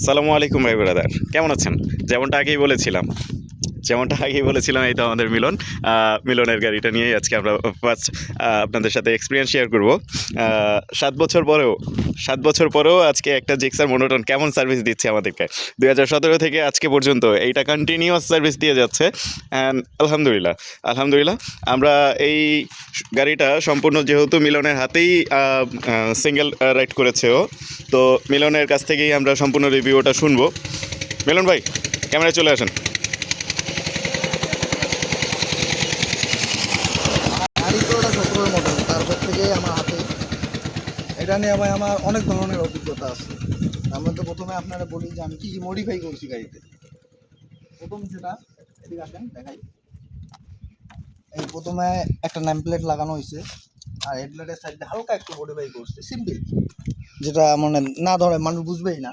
সালামু আলাইকুম ভাই ব্রাদার কেমন আছেন? যেমনটা আগেই বলেছিলাম। যেমনটা আগেই বলেছিলাম, এই তো আমাদের মিলন। মিলনের গাড়িটা নিয়েই আজকে আমরা ফার্স্ট আপনাদের সাথে এক্সপিরিয়েন্স শেয়ার করব। সাত বছর পরেও, সাত বছর পরেও আজকে একটা জিক্সার মোনোটন কেমন সার্ভিস দিচ্ছে আমাদেরকে? দুই হাজার সতেরো থেকে আজকে পর্যন্ত এইটা কন্টিনিউয়াস সার্ভিস দিয়ে যাচ্ছে। অ্যান্ড আলহামদুলিল্লাহ আলহামদুলিল্লাহ, আমরা এই গাড়িটা সম্পূর্ণ যেহেতু মিলনের হাতেই সিঙ্গেল রাইড করেছে ও, তো মিলনের কাছ থেকেই আমরা সম্পূর্ণ রিভিউটা শুনব। মিলন ভাই, ক্যামেরায় চলে আসেন গাড়ি তো ওটা সতেরোর মডেল তারপর থেকে আমার হাতে এটা নিয়ে ভাই আমার অনেক ধরনের অভিজ্ঞতা আছে। তার তো প্রথমে আপনারা বলি যে আমি কি কি মডিফাই করছি গাড়িতে। প্রথম যেটা এদিকে আসেন দেখাই। এই প্রথমে একটা নেম প্লেট লাগানো হয়েছে। আর হেডলাইটের সাইডে হালকা একটু মডিফাই করছে সিম্পল যেটা মানে না ধরে মানুষ বুঝবেই না।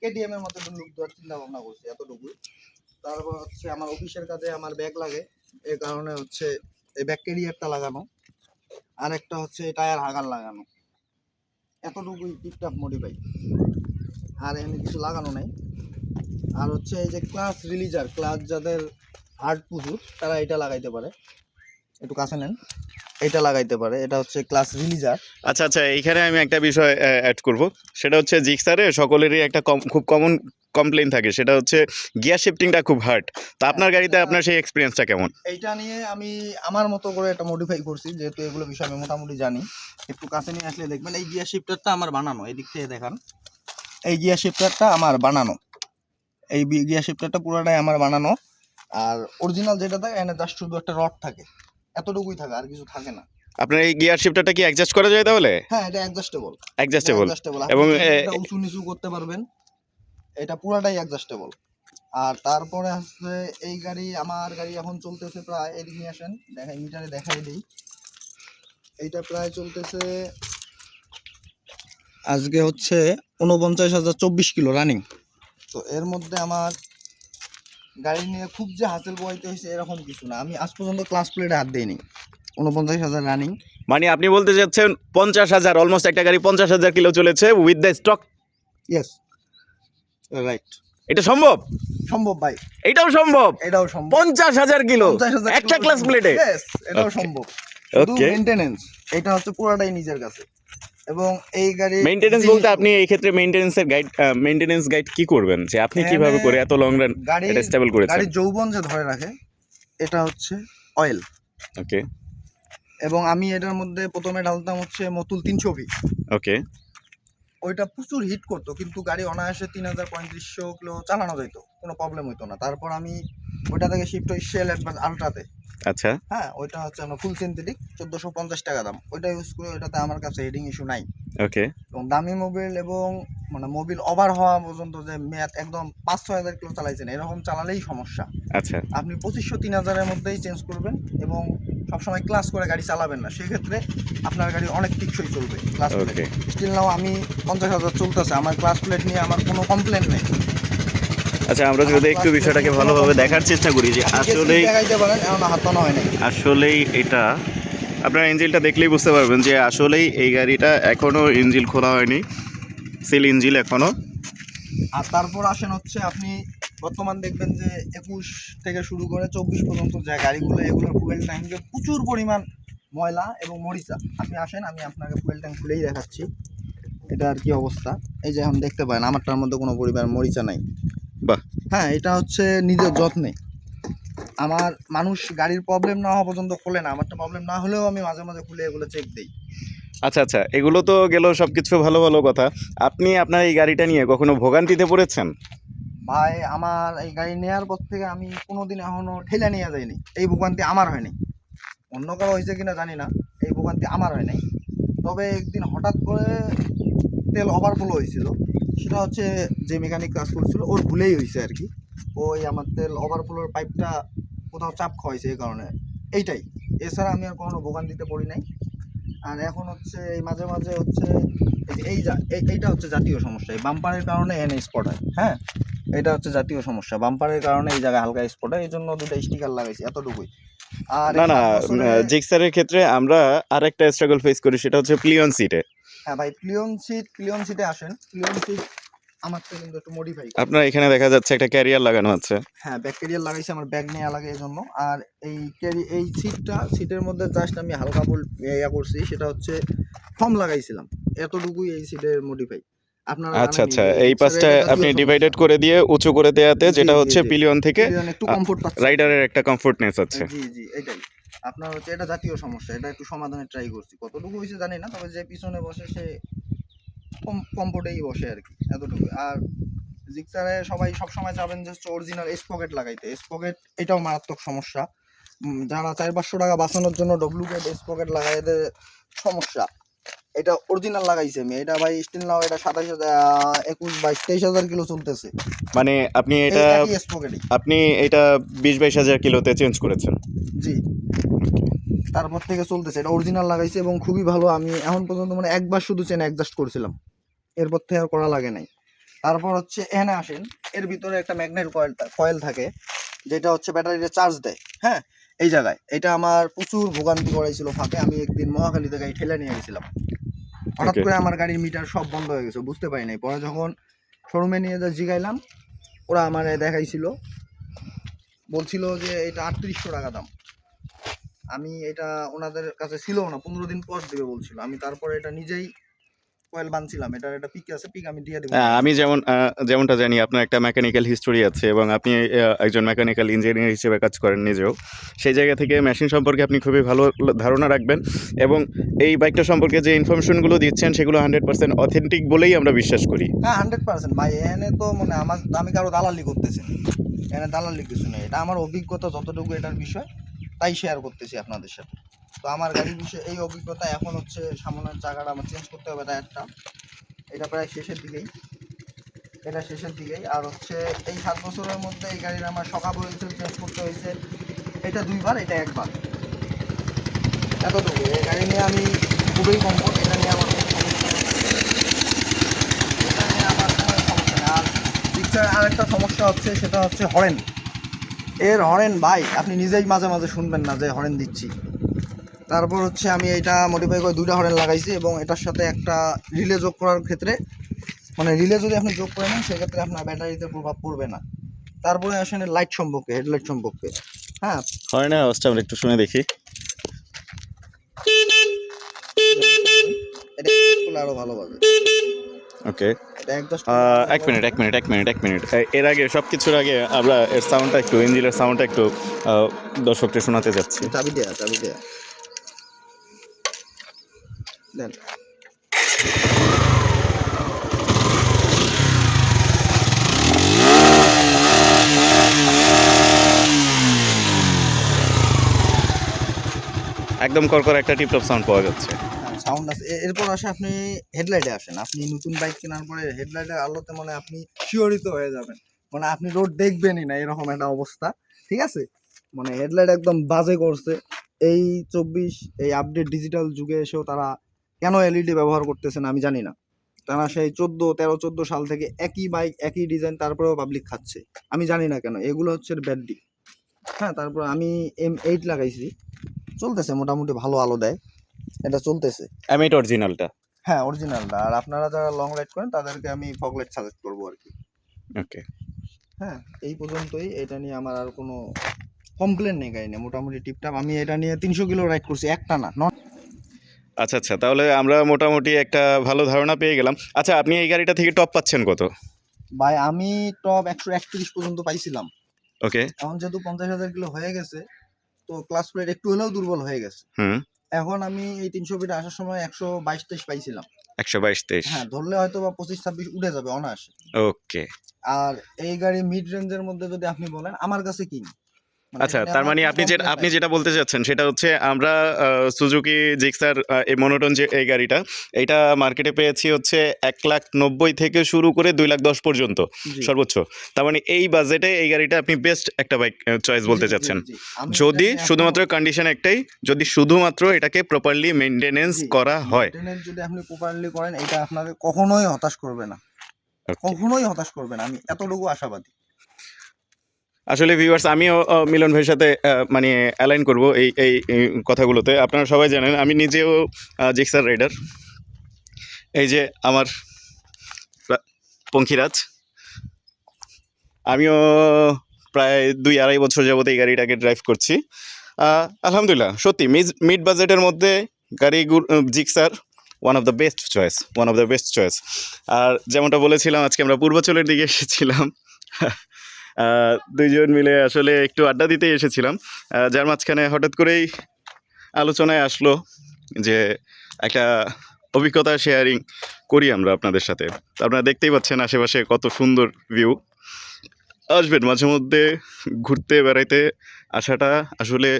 কেটিএম এর মতো লুক দেওয়ার চিন্তা ভাবনা করছি এতটুকু। তারপর হচ্ছে আমার অফিসের কাজে আমার ব্যাগ লাগে। এই কারণে হচ্ছে এই ব্যাক ক্যারিয়ারটা লাগানো। আর একটা হচ্ছে টায়ার হাগার লাগানো। এতটুকুই টিপটাপ মডিফাই আর এখানে কিছু লাগানো নাই। আর হচ্ছে এই যে ক্লাস রিলিজার ক্লাস যাদের হার্ড পুজোর, তারা এটা লাগাইতে পারে। একটু কাছে নেন। এটা লাগাইতে পারে এটা হচ্ছে ক্লাস রিলিজার আচ্ছা আচ্ছা এইখানে আমি একটা বিষয় অ্যাড করব। সেটা হচ্ছে জিক্সারে সকলেরই একটা কম- খুব কমন কমপ্লেন থাকে সেটা হচ্ছে গিয়ার শিফটিংটা খুব হার্ড তো আপনার গাড়িতে আপনার সেই এক্সপিরিয়েন্সটা কেমন? এইটা নিয়ে আমি আমার মতো করে একটা মডিফাই করছি যেহেতু এগুলো বিষয়ে আমি মোটামুটি জানি। একটু কাছে নিয়ে আসলে দেখবেন এই গিয়ার শিফটারটা আমার বানানো এই দিক থেকে দেখান। এই গিয়ার শিফটারটা আমার বানানো। এই গিয়ার শিফটারটা পুরোটাই আমার বানানো। আর অরিজিনাল যেটা থাকে এনে জাস্ট শুধু একটা রড থাকে। এতটুকুই থাকে আর কিছু থাকে না। আপনার এই গিয়ার শিফটারটা কি অ্যাডজাস্ট করা যায় তাহলে? হ্যাঁ এটা অ্যাডজাস্টেবল অ্যাডজাস্টেবল এবং এটা উঁচু নিচু করতে পারবেন এটা পুরাটাই অ্যাডজাস্টেবল আর তারপরে হচ্ছে এই গাড়ি আমার গাড়ি এখন চলতেছে প্রায় এদিকে নিয়ে আসেন দেখাই মিটারে দেখাই দিই। এইটা প্রায় চলতেছে আজকে হচ্ছে উনপঞ্চাশ হাজার চব্বিশ কিলো রানিং তো এর মধ্যে আমার গাড়ি নিয়ে খুব যে হাসেল বইতে হয়েছে এরকম কিছু না। আমি আজ পর্যন্ত ক্লাস প্লেটে হাত দিইনি। উনপঞ্চাশ হাজার রানিং মানে আপনি বলতে চাচ্ছেন পঞ্চাশ হাজার অলমোস্ট একটা গাড়ি পঞ্চাশ হাজার কিলো চলেছে with the stock yes right এটা সম্ভব? সম্ভব ভাই। এটাও সম্ভব? এটাও সম্ভব। পঞ্চাশ হাজার কিলো? 50,000 একটা ক্লাস। প্লেটে এটাও সম্ভব। এটা হচ্ছে পুরোটাই নিজের কাছে। এবং এই গাড়ি মেইনটেনেন্স বলতে আপনি এই ক্ষেত্রে মেইনটেনেন্সের গাইড মেইনটেনেন্স গাইড কি করবেন? যে আপনি কীভাবে করে এত লং রান গাড়ি এটা স্টেবল করেছেন? গাড়ির যৌবন যে ধরে রাখে এটা হচ্ছে অয়েল ওকে এবং আমি এটার মধ্যে প্রথমে ঢালতাম হচ্ছে মতুল তিনশো ভি। ওকে ওইটা প্রচুর হিট করতো কিন্তু গাড়ি অনায়াসে তিন হাজার পঁয়ত্রিশশো কিলো চালানো যেত কোনো প্রবলেম হতো না। তারপর আমি ওইটা থেকে শিফট হই শেল অ্যাডভান্স আলট্রাতে। আচ্ছা। হ্যাঁ ওইটা হচ্ছে আমরা ফুল সিনথেটিক চোদ্দোশো পঞ্চাশ টাকা দাম। ওইটা ইউজ করি ওইটাতে আমার কাছে হেডিং ইস্যু নাই। ওকে এবং দামি মোবিল এবং মানে মোবিল ওভার হওয়া পর্যন্ত যে মেয়াদ একদম পাঁচ ছয় হাজার কিলো চালাইছেন এরকম চালালেই সমস্যা। আচ্ছা। আপনি পঁচিশশো তিন হাজারের মধ্যেই চেঞ্জ করবেন এবং সবসময় ক্লাস করে গাড়ি চালাবেন না। সেক্ষেত্রে আপনার গাড়ি অনেক টিকসই চলবে ক্লাস প্লেট ওকে স্টিল নাও আমি পঞ্চাশ হাজার চলতেছে আমার ক্লাস প্লেট নিয়ে আমার কোনো কমপ্লেন নেই। আচ্ছা আমরা যদি একটু বিষয়টাকে ভালোভাবে দেখার চেষ্টা করি যে আসলেই নাই। আসলেই এটা আপনার ইঞ্জিলটা দেখলেই বুঝতে পারবেন যে আসলেই এই গাড়িটা এখনও ইঞ্জিল খোলা হয়নি সিল ইঞ্জিল এখনও আর তারপর আসেন হচ্ছে আপনি বর্তমান দেখবেন যে একুশ থেকে শুরু করে চব্বিশ পর্যন্ত যে গাড়িগুলো এগুলোর ফুয়েল ট্যাঙ্কে প্রচুর পরিমাণ ময়লা এবং মরিচা। আপনি আসেন আমি আপনাকে ফুয়েল ট্যাঙ্ক খুলেই দেখাচ্ছি। এটা আর কি অবস্থা। এই যে এখন দেখতে পারেন আমারটার মধ্যে কোনো পরিমাণ মরিচা নাই। বাহ। হ্যাঁ এটা হচ্ছে নিজের যত্নে। আমার মানুষ গাড়ির প্রবলেম না হওয়া পর্যন্ত খোলে না। আমারটা প্রবলেম না হলেও আমি মাঝে মাঝে খুলে এগুলো চেক দিই। আচ্ছা আচ্ছা এগুলো তো গেল সব কিছু ভালো ভালো কথা। আপনি আপনার এই গাড়িটা নিয়ে কখনো ভোগান্তিতে পড়েছেন? ভাই আমার এই গাড়ি নেওয়ার পর থেকে আমি কোনোদিন এখনও ঠেলে নিয়ে যাইনি। এই ভোগান্তি আমার হয়নি। অন্য কারও হয়েছে কিনা জানি না। এই ভোগান্তি আমার হয় নাই। তবে একদিন হঠাৎ করে তেল ওভারফ্লো হয়েছিল। সেটা হচ্ছে যে মেকানিক কাজ করছিল ওর ভুলেই হয়েছে আর কি। ওই আমার তেল ওভারফ্লোর পাইপটা কোথাও চাপ খাওয়াইছে এই কারণে। এইটাই। এছাড়া আমি আর কখনো দিতে পড়ি নাই। আর এখন হচ্ছে এই মাঝে মাঝে হচ্ছে এই এইটা হচ্ছে জাতীয় সমস্যা। এই বাম্পারের কারণে এনে স্পট হয় হ্যাঁ? এটা হচ্ছে জাতীয় সমস্যা। বাম্পারের কারণে এই জায়গায় হালকা স্পট হয় এই জন্য দুটো স্টিকার লাগাইছি এতটুকুই। আর না না জিক্সারের ক্ষেত্রে আমরা আরেকটা স্ট্রাগল ফেস করি সেটা হচ্ছে প্লিয়ন সিটে হ্যাঁ ভাই প্লিয়ন সিট প্লিয়ন সিটে আসেন। প্লিয়ন সিট আমারটা কিন্তু একটু মডিফাই আপনার এখানে দেখা যাচ্ছে একটা ক্যারিয়ার লাগানো আছে। হ্যাঁ ব্যাকটেরিয়াল লাগাইছি আমার ব্যাগ নেওয়া লাগে এই জন্য আর এই ক্যারি এই সিটটা সিটের মধ্যে জাস্ট আমি হালকা বল ইয়া করছি সেটা হচ্ছে ফর্ম লাগাইছিলাম। এতটুকুই এই সিটের মডিফাই আপনারা আচ্ছা আচ্ছা এই Gixxer পাশটা আপনি ডিভাইডেড করে দিয়ে উঁচু করে দেয়াতে যেটা হচ্ছে পিলিয়ন থেকে রাইডারের একটা কমফোর্টনেস আছে। জি জি এটাই। আপনার হচ্ছে এটা জাতীয় সমস্যা এটা একটু সমাধানের ট্রাই করছি। কতটুকু হয়েছে জানি না তবে যে পিছনে বসে সে কম কমফোর্টেই বসে আর কি এতটুকু। আর জিক্সারে সবাই সব সময় চাবেন যে হচ্ছে অরিজিনাল স্পকেট লাগাইতে। স্পকেট এটাও মারাত্মক সমস্যা। যারা চার পাঁচশো টাকা বাঁচানোর জন্য ডব্লুকেট স্পকেট লাগাই এদের সমস্যা এটা অরিজিনাল লাগাইছে আমি। এটা ভাই স্টিল নাও এটা সাতাশ হাজার একুশ বাইশ তেইশ হাজার কিলো চলতেছে। মানে আপনি এটা আপনি এটা বিশ বাইশ হাজার কিলোতে চেঞ্জ করেছেন। জি। তারপর থেকে চলতেছে এটা অরিজিনাল লাগাইছে এবং খুবই ভালো। আমি এখন পর্যন্ত মানে একবার শুধু চেন অ্যাডজাস্ট করছিলাম। এরপর থেকে আর করা লাগে নাই। তারপর হচ্ছে এখানে আসেন। এর ভিতরে একটা ম্যাগনেট কয়েল কয়েল থাকে যেটা হচ্ছে ব্যাটারিতে চার্জ দেয়। হ্যাঁ? এই জায়গায়। এটা আমার প্রচুর ভোগান্তি করাইছিল ফাঁকে। আমি একদিন মহাখালী থেকে এই ঠেলে নিয়ে গেছিলাম। হঠাৎ করে আমার গাড়ির মিটার সব বন্ধ হয়ে গেছে বুঝতে পারি নাই। পরে যখন শোরুমে নিয়ে যা জিগাইলাম ওরা আমার দেখাইছিল। বলছিল যে এটা আটত্রিশশো টাকা দাম। আমি এটা ওনাদের কাছে ছিল না পনেরো দিন পর দেবে বলছিল। আমি তারপরে এটা নিজেই কয়েল বানছিলাম এটার একটা পিক আছে পিক আমি দিয়ে দেবো। হ্যাঁ, আমি যেমন যেমনটা জানি আপনার একটা মেকানিক্যাল হিস্টোরি আছে এবং আপনি একজন মেকানিক্যাল ইঞ্জিনিয়ার হিসেবে কাজ করেন নিজেও। সেই জায়গা থেকে মেশিন সম্পর্কে আপনি খুবই ভালো ধারণা রাখবেন এবং এই বাইকটা সম্পর্কে যে ইনফরমেশনগুলো দিচ্ছেন সেগুলো হান্ড্রেড পার্সেন্ট অথেন্টিক বলেই আমরা বিশ্বাস করি। হ্যাঁ হান্ড্রেড পার্সেন্ট ভাই এখানে তো মানে আমার আমি কারও দালালি করতেছি না। এখানে দালালি কিছু নেই। এটা আমার অভিজ্ঞতা যতটুকু এটার বিষয় তাই শেয়ার করতেছি আপনাদের সাথে। তো আমার গাড়ির বিষয়ে এই অভিজ্ঞতা এখন হচ্ছে সামনের চাকাটা আমার চেঞ্জ করতে হবে টায়ারটা এটা প্রায় শেষের দিকেই। এটা শেষের দিকেই। আর হচ্ছে এই সাত বছরের মধ্যে এই গাড়ির আমার সকাল হয়েছে চেঞ্জ করতে হয়েছে। এটা দুইবার, এটা একবার। এতটুকু। এই গাড়ি নিয়ে আমি খুবই কমফোর্ট এটা নিয়ে আমার। আর আরেকটা সমস্যা হচ্ছে, সেটা হচ্ছে হরেন এর হরেন ভাই আপনি নিজেই মাঝে মাঝে শুনবেন না যে হরেন দিচ্ছি। তারপর হচ্ছে আমি এটা মডিফাই করে দুইটা হরেন লাগাইছি এবং এটার সাথে একটা রিলে যোগ করার ক্ষেত্রে মানে রিলে যদি আপনি যোগ করে নেন সেক্ষেত্রে আপনার ব্যাটারিতে প্রভাব পড়বে না। তারপরে আসেন লাইট সম্পর্কে হেডলাইট সম্পর্কে। হ্যাঁ? না আওয়াজটা আমরা একটু শুনে দেখি। এটা adjust করলে আরও ভালো হবে। ওকে এক মিনিট এক মিনিট এক মিনিট এক মিনিট এর আগে সব কিছুর আগে আমরা এর সাউন্ডটা একটু ইঞ্জিনের সাউন্ডটা একটু দর্শককে শোনাতে যাচ্ছি। চাবি দেয়া চাবি দেয়া। দেন। একদম করকর একটা টিপটপ সাউন্ড পাওয়া যাচ্ছে। সাউন্ড আছে। এরপর আসে আপনি হেডলাইটে আসেন। আপনি নতুন বাইক কেনার পরে হেডলাইটের আলোতে মানে আপনি শিওরিত হয়ে যাবেন। মানে আপনি রোড দেখবেনই না এরকম একটা অবস্থা, ঠিক আছে? মানে হেডলাইট একদম বাজে করছে। এই চব্বিশ, এই আপডেট ডিজিটাল যুগে এসেও তারা কেন এলইডি ব্যবহার করতেছেন আমি জানি না। তারা সেই চোদ্দ, তেরো, চোদ্দ সাল থেকে একই বাইক একই ডিজাইন তারপরেও পাবলিক খাচ্ছে। আমি জানি না কেন, এগুলো হচ্ছে ব্যাড দিক হ্যাঁ তারপর আমি এম এইট লাগাইছি। চলতেছে, মোটামুটি ভালো আলো দেয়। এটা চলতেছে। আমি এটা অরিজিনালটা হ্যাঁ অরিজিনালটা আর আপনারা যারা লং রাইড করেন তাদেরকে আমি ফগলাইট সাজেস্ট করব আর কি। ওকে। হ্যাঁ এই পর্যন্তই। এটা নিয়ে আমার আর কোনো কমপ্লেন নেই গাড়ি নিয়ে মোটামুটি টিপটাপ আমি এটা নিয়ে তিনশো কিলো রাইড করছি একটা না নট আচ্ছা আচ্ছা। তাহলে আমরা মোটামুটি একটা ভালো ধারণা পেয়ে গেলাম। আচ্ছা আপনি এই গাড়িটা থেকে টপ পাচ্ছেন কত? ভাই আমি টপ একশো একত্রিশ পর্যন্ত পাইছিলাম। ওকে। এখন যেহেতু পঞ্চাশ হাজার কিলো হয়ে গেছে তো ক্লাস প্লেট একটু হলেও দুর্বল হয়ে গেছে। হুম। এখন আমি এই তিনশো ফিটে আসার সময় একশো বাইশ তেইশ পাইছিলাম। একশো বাইশ তেইশ। হ্যাঁ ধরলে হয়তো বা পঁচিশ ছাব্বিশ উঠে যাবে অনায়াসে। ওকে। আর এই গাড়ি মিড রেঞ্জের মধ্যে যদি আপনি বলেন আমার কাছে কিন আচ্ছা তার মানে আপনি যেটা আপনি যেটা বলতে চাচ্ছেন সেটা হচ্ছে আমরা সুজুকি জিক্সার এই মনোটন যে এই গাড়িটা এটা মার্কেটে পেয়েছি হচ্ছে এক লাখ নব্বই থেকে শুরু করে দুই লাখ দশ পর্যন্ত সর্বোচ্চ। তার মানে এই বাজেটে এই গাড়িটা আপনি বেস্ট একটা বাইক চয়েস বলতে চাচ্ছেন। যদি শুধুমাত্র কন্ডিশন একটাই যদি শুধুমাত্র এটাকে প্রপারলি মেনটেনেন্স করা হয়। যদি আপনি প্রপারলি করেন এটা আপনাকে কখনোই হতাশ করবে না। কখনোই হতাশ করবে না। আমি এতটুকু আশাবাদী। আসলে ভিউয়ার্স আমিও মিলন ভাইয়ের সাথে মানে অ্যালাইন করব এই এই কথাগুলোতে। আপনারা সবাই জানেন, আমি নিজেও জিক্সার রাইডার এই যে আমার পঙ্খিরাজ। আমিও প্রায় দুই আড়াই বছর যাবত এই গাড়িটাকে ড্রাইভ করছি। আলহামদুলিল্লাহ, সত্যি মিড মিড বাজেটের মধ্যে গাড়ি Gixxer one of the best choice one of the best choice আর যেমনটা বলেছিলাম, আজকে আমরা পূর্বাচলের দিকে এসেছিলাম। দুইজন মিলে আসলে একটু আড্ডা দিতে এসেছিলাম। যার মাঝখানে হঠাৎ করেই আলোচনায় আসলো যে একটা অভিজ্ঞতা শেয়ারিং করি আমরা আপনাদের সাথে। আপনারা দেখতেই পাচ্ছেন আশেপাশে কত সুন্দর ভিউ আসবেন মাঝে মধ্যে ঘুরতে বেড়াইতে, আসাটা আসলে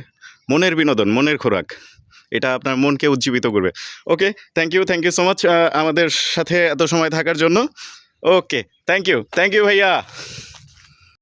মনের বিনোদন, মনের খোরাক। এটা আপনার মনকে উজ্জীবিত করবে। Okay thank you thank you so much আমাদের সাথে এত সময় থাকার জন্য। Okay thank you thank you ভাইয়া।